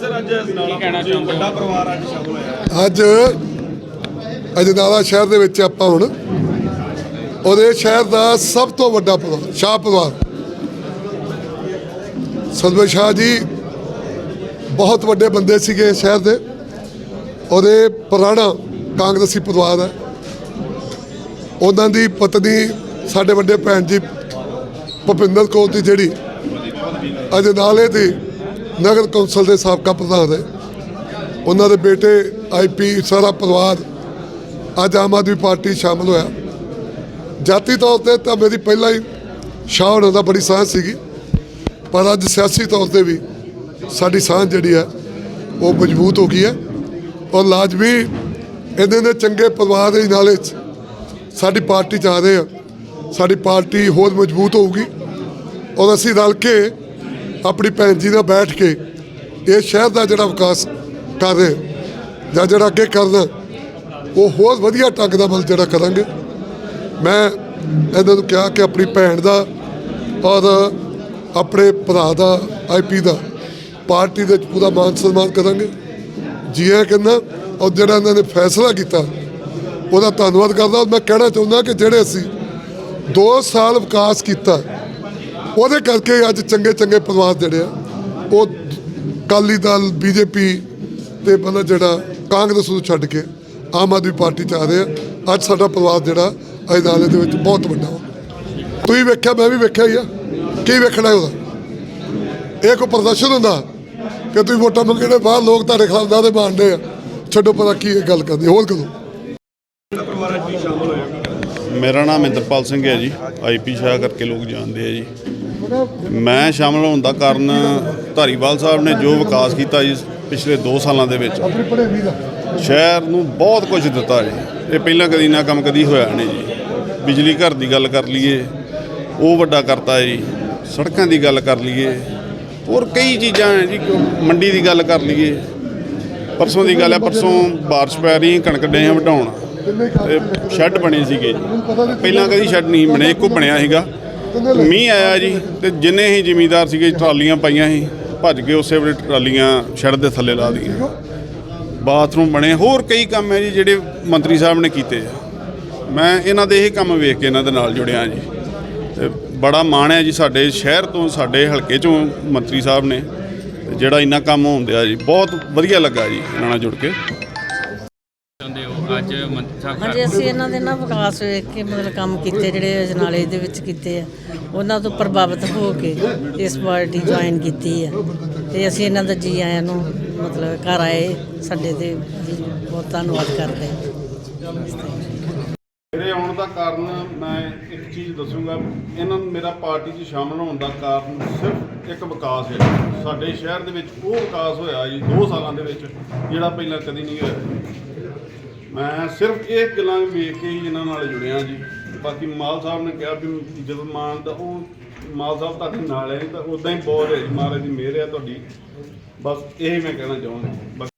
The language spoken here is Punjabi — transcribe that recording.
ਸਰ ਅੱਜ ਨਾਲਾ ਕਹਿਣਾ ਚਾਹੁੰਦੇ ਵੱਡਾ ਪਰਿਵਾਰ ਅੱਜ ਸ਼ਾਮਲ ਹੋਇਆ ਅੱਜ ਅਜਨਾਲਾ ਸ਼ਹਿਰ ਦੇ ਵਿੱਚ ਆਪਾਂ ਹੁਣ ਉਹਦੇ ਸ਼ਹਿਰ ਦਾ ਸਭ ਤੋਂ ਵੱਡਾ ਪਰਿਵਾਰ ਸ਼ਾਹ ਪਰਿਵਾਰ। ਸਲਮਾ ਸ਼ਾਹ ਜੀ ਬਹੁਤ ਵੱਡੇ ਬੰਦੇ ਸੀਗੇ ਸ਼ਹਿਰ ਦੇ। ਉਹਦੇ ਪੁਰਾਣਾ ਕਾਂਗਰਸੀ ਪਰਿਵਾਰ ਹੈ। ਉਹਨਾਂ ਦੀ ਪਤਨੀ ਸਾਡੇ ਵੱਡੇ ਭੈਣ ਜੀ ਭੁਪਿੰਦਰ ਕੌਰ ਦੀ ਜਿਹੜੀ ਅਜਨਾਲੇ ਦੀ ਨਗਰ ਕੌਂਸਲ ਦੇ ਸਾਬਕਾ ਪ੍ਰਧਾਨ ਹੈ ਉਹਨਾਂ ਦੇ ਬੇਟੇ ਆਈਪੀ ਸਾਰਾ ਪਰਿਵਾਰ ਅੱਜ ਆਮ ਆਦਮੀ ਪਾਰਟੀ 'ਚ ਸ਼ਾਮਲ ਹੋਇਆ। ਜਾਤੀ ਤੌਰ ਤੇ ਤਾਂ ਮੇਰੀ ਪਹਿਲਾਂ ਹੀ ਸ਼ਾਹ ਹੋਣਾ ਦਾ ਬੜੀ ਸਾਂਝ ਸੀਗੀ, ਪਰ ਅੱਜ ਸਿਆਸੀ ਤੌਰ ਤੇ ਵੀ ਸਾਡੀ ਸਾਂਝ ਜਿਹੜੀ ਹੈ, ਉਹ ਮਜ਼ਬੂਤ ਹੋ ਗਈ ਹੈ ਔਰ ਲਾਜ਼ਮੀ ਇਹਦੇ ਦੇ ਚੰਗੇ ਪਰਿਵਾਰ ਦੇ ਨਾਲੇ 'ਚ ਸਾਡੀ ਪਾਰਟੀ 'ਚ ਆ ਰਹੇ ਆ ਸਾਡੀ ਪਾਰਟੀ ਹੋਰ ਮਜ਼ਬੂਤ ਹੋਊਗੀ ਔਰ ਅਸੀਂ ਰਲ ਕੇ ਆਪਣੀ ਭੈਣ ਜੀ ਨਾਲ ਬੈਠ ਕੇ ਇਹ ਸ਼ਹਿਰ ਦਾ ਜਿਹੜਾ ਵਿਕਾਸ ਕਰ ਰਹੇ ਜਾਂ ਜਿਹੜਾ ਅੱਗੇ ਕਰਨਾ, ਉਹ ਹੋਰ ਵਧੀਆ ਢੰਗ ਦਾ ਮਤਲਬ ਜਿਹੜਾ ਕਰਾਂਗੇ। ਮੈਂ ਇਹਨਾਂ ਨੂੰ ਕਿਹਾ ਕਿ ਆਪਣੀ ਭੈਣ ਦਾ ਔਰ ਆਪਣੇ ਭਰਾ ਦਾ ਆਈਪੀ ਦਾ ਪਾਰਟੀ ਦੇ ਪੂਰਾ ਮਾਨ ਸਨਮਾਨ ਕਰਾਂਗੇ। ਜੀ ਆਇਆਂ ਕਹਿੰਦਾ, ਔਰ ਜਿਹੜਾ ਇਹਨਾਂ ਨੇ ਫੈਸਲਾ ਕੀਤਾ, ਉਹਦਾ ਧੰਨਵਾਦ ਕਰਦਾ। ਔਰ ਮੈਂ ਕਹਿਣਾ ਚਾਹੁੰਦਾ ਕਿ ਜਿਹੜੇ ਅਸੀਂ 2 ਸਾਲ ਵਿਕਾਸ ਕੀਤਾ ਉਹਦੇ ਕਰਕੇ ਅੱਜ ਚੰਗੇ ਚੰਗੇ ਪਰਿਵਾਰ ਜਿਹੜੇ ਆ, ਉਹ ਕਾਲੀ ਦਲ, ਬੀਜੇਪੀ ਤੇ ਮਤਲਬ ਜਿਹੜਾ ਕਾਂਗਰਸ ਨੂੰ ਛੱਡ ਕੇ ਆਮ ਆਦਮੀ ਪਾਰਟੀ ਚ ਆ ਰਹੇ ਆ। ਅੱਜ ਸਾਡਾ ਪਰਿਵਾਰ ਜਿਹੜਾ ਅਜਨਾਲੇ ਦੇ ਵਿੱਚ ਬਹੁਤ ਵੱਡਾ ਹੋ ਤੁਸੀਂ ਵੇਖਿਆ, ਮੈਂ ਵੀ ਵੇਖਿਆ ਹੀ ਆ। ਕੀ ਵੇਖਣਾ ਉਹਦਾ? ਇਹ ਕੋ ਪ੍ਰਦਰਸ਼ਨ ਹੁੰਦਾ ਕਿ ਤੁਸੀਂ ਵੋਟਾਂ ਮੰਗਣੇ ਬਾਹਰ ਲੋਕ ਤੁਹਾਡੇ ਖਿਲਾਫ ਦਾਅਵੇ ਮਾਰਦੇ ਆ? ਛੱਡੋ ਪਤਾ ਕੀ ਇਹ ਗੱਲ ਕਰਦੇ ਹੋਰ ਕਦੋਂ ਮੇਰਾ ਨਾਮ ਇੰਦਰਪਾਲ ਸਿੰਘ ਹੈ ਜੀ। ਆਈਪੀ ਸ਼ਾਹ ਕਰਕੇ ਲੋਕ ਜਾਣਦੇ ਆ ਜੀ। ਮੈਂ ਸ਼ਾਮਲ ਹੋਣ ਦਾ ਕਾਰਨ ਧਾਰੀਵਾਲ ਸਾਹਿਬ ਨੇ ਜੋ ਵਿਕਾਸ ਕੀਤਾ ਜੀ ਪਿਛਲੇ 2 ਸਾਲਾਂ ਦੇ ਵਿੱਚ ਸ਼ਹਿਰ ਨੂੰ ਬਹੁਤ ਕੁਝ ਦਿੱਤਾ ਜੀ। ਇਹ ਪਹਿਲਾਂ ਕਦੀ ਨਾ ਕੰਮ ਕਦੀ ਹੋਇਆ ਨਹੀਂ ਜੀ। ਬਿਜਲੀ ਘਰ ਦੀ ਗੱਲ ਕਰ ਲਈਏ ਉਹ ਵੱਡਾ ਕਰਤਾ ਜੀ। ਸੜਕਾਂ ਦੀ ਗੱਲ ਕਰ ਲਈਏ ਹੋਰ ਕਈ ਚੀਜ਼ਾਂ ਹੈ ਜੀ ਮੰਡੀ ਦੀ ਗੱਲ ਕਰ ਲਈਏ। ਪਰਸੋਂ ਦੀ ਗੱਲ ਹੈ ਪਰਸੋਂ ਬਾਰਿਸ਼ ਪੈ ਰਹੀ ਕਣਕ ਡੇ ਵਢਾਉਣ। ਤੇ ਸ਼ੈੱਡ ਬਣੇ ਸੀਗੇ ਪਹਿਲਾਂ ਕਦੀ ਸ਼ੈੱਡ ਨਹੀਂ ਬਣੇ ਇੱਕੋ ਬਣਿਆ ਸੀਗਾ। ਮੀਂਹ ਆਇਆ ਜੀ, ਤੇ ਜਿੰਨੇ ਹੀ ਜ਼ਿਮੀਂਦਾਰ ਸੀਗੇ, ਟਰਾਲੀਆਂ ਪਾਈਆਂ ਸੀ, ਭੱਜ ਕੇ ਉਸੇ ਵੇਲੇ ਟਰਾਲੀਆਂ ਸ਼ੈੱਡ ਦੇ ਥੱਲੇ ਲਾ ਦਈਆਂ ਬਾਥਰੂਮ ਬਣੇ, ਹੋਰ ਕਈ ਕੰਮ ਹੈ ਜੀ, ਜਿਹੜੇ ਮੰਤਰੀ ਸਾਹਿਬ ਨੇ ਕੀਤੇ। ਮੈਂ ਇਹਨਾਂ ਦੇ ਇਹ ਕੰਮ ਵੇਖ ਕੇ ਇਹਨਾਂ ਦੇ ਨਾਲ ਜੁੜਿਆ ਜੀ। ਤੇ ਬੜਾ ਮਾਣ ਹੈ ਜੀ, ਸਾਡੇ ਸ਼ਹਿਰ ਤੋਂ, ਸਾਡੇ ਹਲਕੇ ਚੋਂ ਮੰਤਰੀ ਸਾਹਿਬ ਨੇ, ਤੇ ਜਿਹੜਾ ਇੰਨਾ ਕੰਮ ਹੁੰਦਿਆ ਜੀ, ਬਹੁਤ ਵਧੀਆ ਲੱਗਾ ਜੀ, ਇਹਨਾਂ ਨਾਲ ਜੁੜ ਕੇ। ਅੱਜ ਮੰਤਰੀ ਸਾਹਿਬ ਹਾਂਜੀ ਅਸੀਂ ਇਹਨਾਂ ਦੇ ਨਾ ਵਿਕਾਸ ਵੇਖ ਕੇ ਮਤਲਬ ਕੰਮ ਕੀਤੇ ਜਿਹੜੇ ਅਜਨਾਲੇ ਦੇ ਵਿੱਚ ਕੀਤੇ ਆ। ਉਹਨਾਂ ਤੋਂ ਪ੍ਰਭਾਵਿਤ ਹੋ ਕੇ ਇਸ ਪਾਰਟੀ ਜੁਆਇਨ ਕੀਤੀ ਆ। ਤੇ ਅਸੀਂ ਇਹਨਾਂ ਦਾ ਜੀ ਆਇਆਂ ਨੂੰ ਮਤਲਬ ਘਰ ਆਏ ਸਾਡੇ ਤੇ ਜੀ ਬਹੁਤ ਧੰਨਵਾਦ ਕਰਦੇ ਹਾਂ ਮੇਰੇ ਆਉਣ ਦਾ ਕਾਰਨ ਮੈਂ ਇੱਕ ਚੀਜ਼ ਦੱਸੂਗਾ। ਇਹਨਾਂ ਨੂੰ ਮੇਰਾ ਪਾਰਟੀ 'ਚ ਸ਼ਾਮਲ ਹੋਣ ਦਾ ਕਾਰਨ ਸਿਰਫ ਇੱਕ ਵਿਕਾਸ ਹੈ। ਸਾਡੇ ਸ਼ਹਿਰ ਦੇ ਵਿੱਚ ਉਹ ਵਿਕਾਸ ਹੋਇਆ ਜੀ 2 ਸਾਲਾਂ ਦੇ ਵਿੱਚ ਜਿਹੜਾ ਪਹਿਲਾਂ ਕਦੀ ਨਹੀਂ ਹੋਇਆ। ਮੈਂ ਸਿਰਫ ਇਹ ਗੱਲਾਂ ਵੇਖ ਕੇ ਹੀ ਇਹਨਾਂ ਨਾਲ ਜੁੜਿਆ ਜੀ। ਬਾਕੀ ਮਾਲ ਸਾਹਿਬ ਨੇ ਕਿਹਾ ਵੀ ਜਦੋਂ ਮਾਨ ਦਾ ਉਹ ਮਾਲ ਸਾਹਿਬ ਤੁਹਾਡੇ ਨਾਲ ਹੈ, ਤਾਂ ਉਦਾਂ ਹੀ ਬਹੁਤ ਹੈ ਜੀ, ਮਹਾਰਾਜ ਦੀ ਮਿਹਰ ਹੈ ਤੁਹਾਡੀ। ਬਸ ਇਹ ਮੈਂ ਕਹਿਣਾ ਚਾਹੁੰਦਾ। ਬਾਕੀ